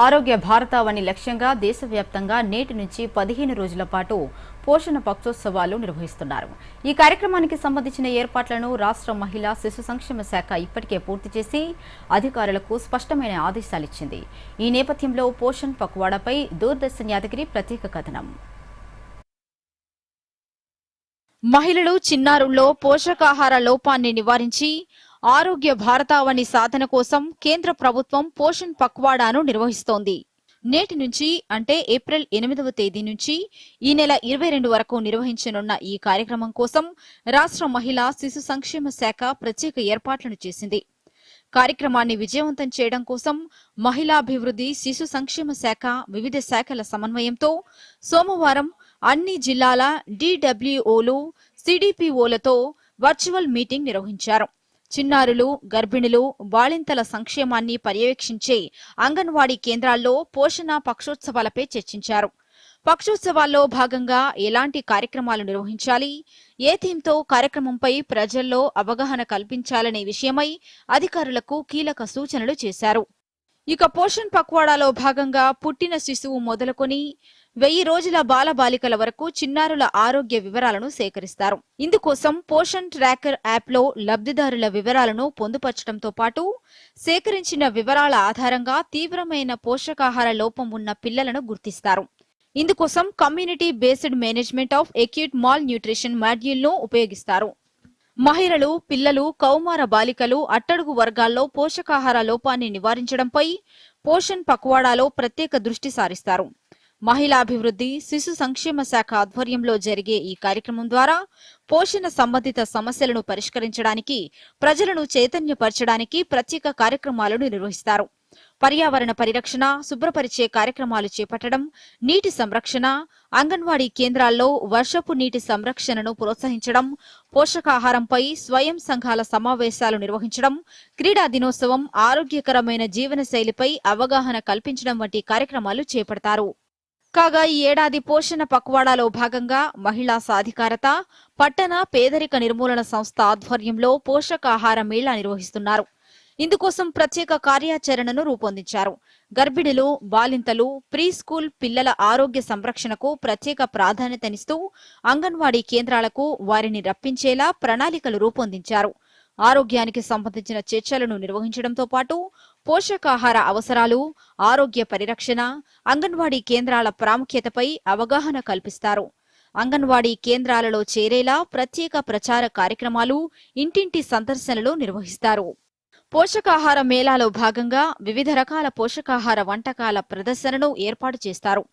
ఆరోగ్య భారతావని లక్ష్యంగా దేశవ్యాప్తంగా నేటి నుంచి పదిహేను రోజుల పాటు పోషణ పక్షోత్సవాలు నిర్వహిస్తున్నారు. ఈ కార్యక్రమానికి సంబంధించిన ఏర్పాట్లను రాష్ట్ర మహిళా శిశు సంక్షేమ శాఖ ఇప్పటికే పూర్తి చేసి అధికారులకు స్పష్టమైన ఆదేశాలిచ్చింది ఈ నేపథ్యంలో పోషణ్ పక్వాడాపై దూరదర్శన్ యాదగిరి ప్రత్యేక కథనం. మహిళలు చిన్నారుల్లో పోషకాహార లోపాన్ని నివారించి ఆరోగ్య భారతావని సాధన కోసం కేంద్ర ప్రభుత్వం పోషణ్ పక్వాడాను నిర్వహిస్తోంది. నేటి నుంచి అంటే ఏప్రిల్ ఎనిమిదవ తేదీ నుంచి ఈ నెల ఇరవై రెండు వరకు నిర్వహించనున్న ఈ కార్యక్రమం కోసం రాష్ట్ర మహిళా శిశు సంక్షేమ శాఖ ప్రత్యేక ఏర్పాట్లను చేసింది. కార్యక్రమాన్ని విజయవంతం చేయడం కోసం మహిళాభివృద్ధి శిశు సంక్షేమ శాఖ వివిధ శాఖల సమన్వయంతో సోమవారం అన్ని జిల్లాల డిడబ్ల్యూఓలు సిడిపిఓలతో వర్చువల్ మీటింగ్ నిర్వహించారు. చిన్నారులు గర్భిణులు బాలింతల సంక్షేమాన్ని పర్యవేక్షించే అంగన్వాడీ కేంద్రాల్లో పోషణ పక్షోత్సవాలపై చర్చించారు. పక్షోత్సవాల్లో భాగంగా ఎలాంటి కార్యక్రమాలు నిర్వహించాలి? ఏ థీమ్తో కార్యక్రమంపై ప్రజల్లో అవగాహన కల్పించాలనే విషయమై అధికారులకు కీలక సూచనలు చేశారు. ఇక పోషణ్ పక్వాడాలో భాగంగా పుట్టిన శిశువు మొదలుకొని వెయ్యి రోజుల బాలబాలికల వరకు చిన్నారుల ఆరోగ్య వివరాలను సేకరిస్తారు. ఇందుకోసం పోషన్ ట్రాకర్ యాప్లో లబ్ధిదారుల వివరాలను పొందుపరచడంతో పాటు సేకరించిన వివరాల ఆధారంగా తీవ్రమైన పోషకాహార లోపం ఉన్న పిల్లలను గుర్తిస్తారు. ఇందుకోసం community based management of acute malnutrition మాడ్యూల్ను ఉపయోగిస్తారు. మహిళలు పిల్లలు కౌమార బాలికలు అట్టడుగు వర్గాల్లో పోషకాహార లోపాన్ని నివారించడంపై పోషణ్ పక్వాడాలో ప్రత్యేక దృష్టి సారిస్తారు. మహిళాభివృద్ధి శిశు సంక్షేమ శాఖ ఆధ్వర్యంలో జరిగే ఈ కార్యక్రమం ద్వారా పోషణ సంబంధిత సమస్యలను పరిష్కరించడానికి ప్రజలను చైతన్యపరచడానికి ప్రత్యేక కార్యక్రమాలను నిర్వహిస్తారు. పర్యావరణ పరిరక్షణ శుభ్రపరిచే కార్యక్రమాలు చేపట్టడం నీటి సంరక్షణ అంగన్వాడీ కేంద్రాల్లో వర్షపు నీటి సంరక్షణను ప్రోత్సహించడం పోషకాహారంపై స్వయం సంఘాల సమావేశాలు నిర్వహించడం క్రీడా దినోత్సవం ఆరోగ్యకరమైన జీవనశైలిపై అవగాహన కల్పించడం వంటి కార్యక్రమాలు చేపడతారు. కాగా ఈ ఏడాది పోషణ పక్వాడాలో భాగంగా మహిళా సాధికారత పట్టణ పేదరిక నిర్మూలన సంస్థ ఆధ్వర్యంలో పోషకాహార మేళా నిర్వహిస్తున్నారు. ఇందుకోసం ప్రత్యేక కార్యాచరణను రూపొందించారు. గర్భిణులు బాలింతలు ప్రీ స్కూల్ పిల్లల ఆరోగ్య సంరక్షణకు ప్రత్యేక ప్రాధాన్యతనిస్తూ అంగన్వాడీ కేంద్రాలకు వారిని రప్పించేలా ప్రణాళికలు రూపొందించారు. ఆరోగ్యానికి సంబంధించిన చర్చలను నిర్వహించడంతో పాటు పోషకాహార అవసరాలు ఆరోగ్య పరిరక్షణ అంగన్వాడీ కేంద్రాల ప్రాముఖ్యతపై అవగాహన కల్పిస్తారు. అంగన్వాడీ కేంద్రాలలో చేరేలా ప్రత్యేక ప్రచార కార్యక్రమాలు ఇంటింటి సందర్శనలు నిర్వహిస్తారు. పోషకాహార మేళాలో భాగంగా వివిధ రకాల పోషకాహార వంటకాల ప్రదర్శనను ఏర్పాటు చేస్తారు.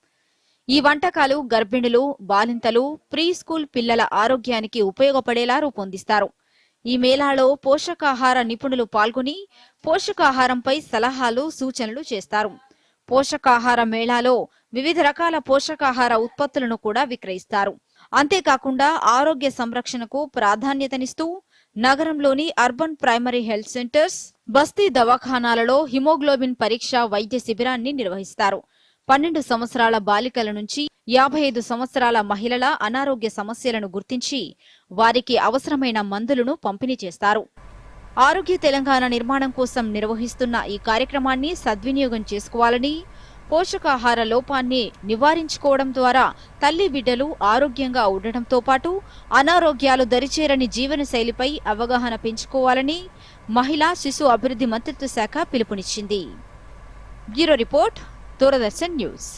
ఈ వంటకాలు గర్భిణులు బాలింతలు ప్రీ స్కూల్ పిల్లల ఆరోగ్యానికి ఉపయోగపడేలా రూపొందిస్తారు. ఈ మేళాలో పోషకాహార నిపుణులు పాల్గొని పోషకాహారంపై సలహాలు సూచనలు చేస్తారు. పోషకాహార మేళాలో వివిధ రకాల పోషకాహార ఉత్పత్తులను కూడా విక్రయిస్తారు. అంతేకాకుండా ఆరోగ్య సంరక్షణకు ప్రాధాన్యతనిస్తూ నగరంలోని అర్బన్ ప్రైమరీ హెల్త్ సెంటర్స్ బస్తీ దవాఖానాలలో హిమోగ్లోబిన్ పరీక్ష వైద్య శిబిరాన్ని నిర్వహిస్తారు. పన్నెండు సంవత్సరాల బాలికల నుంచి యాభై ఐదు సంవత్సరాల మహిళల అనారోగ్య సమస్యలను గుర్తించి వారికి అవసరమైన మందులను పంపిణీ చేస్తారు. ఆరోగ్య తెలంగాణ నిర్మాణం కోసం నిర్వహిస్తున్న ఈ కార్యక్రమాన్ని సద్వినియోగం చేసుకోవాలని పోషకాహార లోపాన్ని నివారించుకోవడం ద్వారా తల్లి బిడ్డలు ఆరోగ్యంగా ఉండటంతో పాటు అనారోగ్యాలు దరిచేరని జీవనశైలిపై అవగాహన పెంచుకోవాలని మహిళా శిశు అభివృద్ధి మంత్రిత్వ శాఖ పిలుపునిచ్చింది. Bureau report Doordarshan news